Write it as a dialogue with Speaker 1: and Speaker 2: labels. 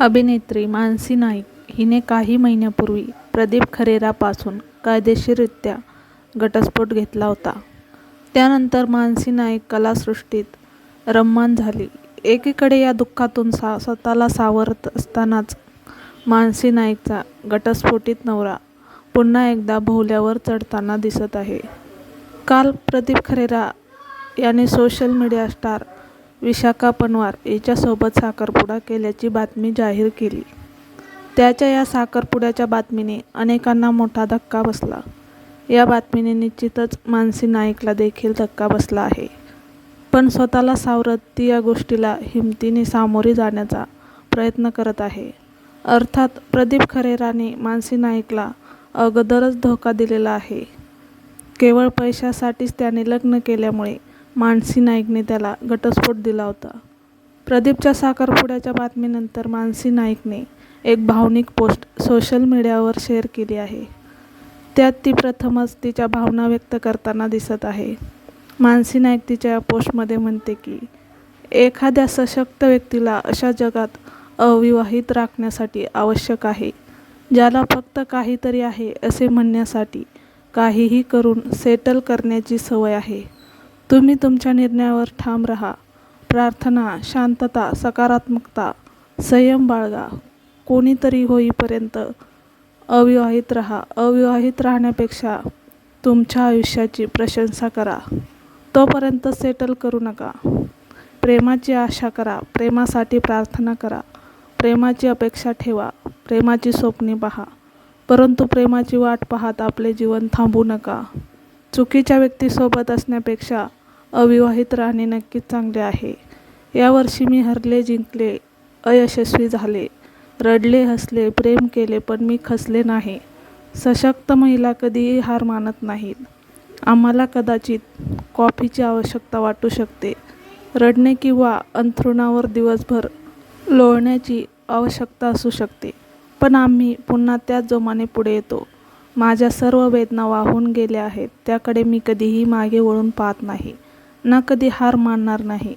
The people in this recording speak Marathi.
Speaker 1: अभिनेत्री मानसी नाईक हिने काही महिन्यापूर्वी प्रदीप खरेरापासून कायदेशीररित्या घटस्फोट घेतला होता. त्यानंतर मानसी नाईक कलासृष्टीत रममान झाली. एकीकडे या दुःखातून सा स्वतःला सावरत असतानाच मानसी नाईकचा घटस्फोटित नवरा पुन्हा एकदा भोवल्यावर चढताना दिसत आहे. काल प्रदीप खरेरा याने social media star Vishakha Panwar याच्यासोबत साखरपुडा केल्याची बातमी जाहीर केली. त्याच्या या साखरपुड्याच्या बातमीने अनेकांना मोठा धक्का बसला. या बातमीने निश्चितच मानसी नाईकला देखील धक्का बसला आहे. पण स्वतःला सावरत ती या गोष्टीला हिमतीने सामोरी जाण्याचा प्रयत्न करत आहे. अर्थात प्रदीप खरेराने मानसी नाईकला अगोदरच धोका दिलेला आहे. केवळ पैशासाठीच त्याने लग्न केल्यामुळे मानसी नाईकने त्याला घटस्फोट दिला होता. प्रदीपच्या साखरपुड्याच्या बातमीनंतर मानसी नाईकने एक भावनिक पोस्ट सोशल मीडियावर शेअर केली आहे. त्यात ती प्रथमच तिच्या भावना व्यक्त करताना दिसत आहे. मानसी नाईक तिच्या या पोस्टमध्ये म्हणते की, एखाद्या सशक्त व्यक्तीला अशा जगात अविवाहित राखण्यासाठी आवश्यक आहे, ज्याला फक्त काहीतरी आहे असे म्हणण्यासाठी काहीही करून सेटल करण्याची सवय आहे. तुम्ही तुमच्या निर्णयावर ठाम रहा प्रार्थना, शांतता, सकारात्मकता, संयम बाळगा. कोणीतरी होईपर्यंत अविवाहित राहा. अविवाहित राहण्यापेक्षा तुमच्या आयुष्याची प्रशंसा करा. तोपर्यंत सेटल करू नका. प्रेमाची आशा करा. प्रेमासाठी प्रार्थना करा. प्रेमाची अपेक्षा ठेवा. प्रेमाची स्वप्ने पहा. परंतु प्रेमाची वाट पाहत आपले जीवन थांबू नका. चुकीच्या व्यक्तीसोबत असण्यापेक्षा अविवाहित राहणे नक्कीच चांगले आहे. यावर्षी मी हरले जिंकले, अयशस्वी झाले, रडले हसले, प्रेम केले पण मी खसले नाही. सशक्त महिला कधीही हार मानत नाहीत. आम्हाला कदाचित कॉफीची आवश्यकता वाटू शकते, रडणे किंवा अंथरुणावर दिवसभर लोळण्याची आवश्यकता असू शकते, पण आम्ही पुन्हा त्याच जोमाने पुढे येतो. माझ्या सर्व वेदना वाहून गेल्या आहेत त्याकडे मी कधीही मागे वळून पाहत नाही, ना कधी हार मानणार नाही.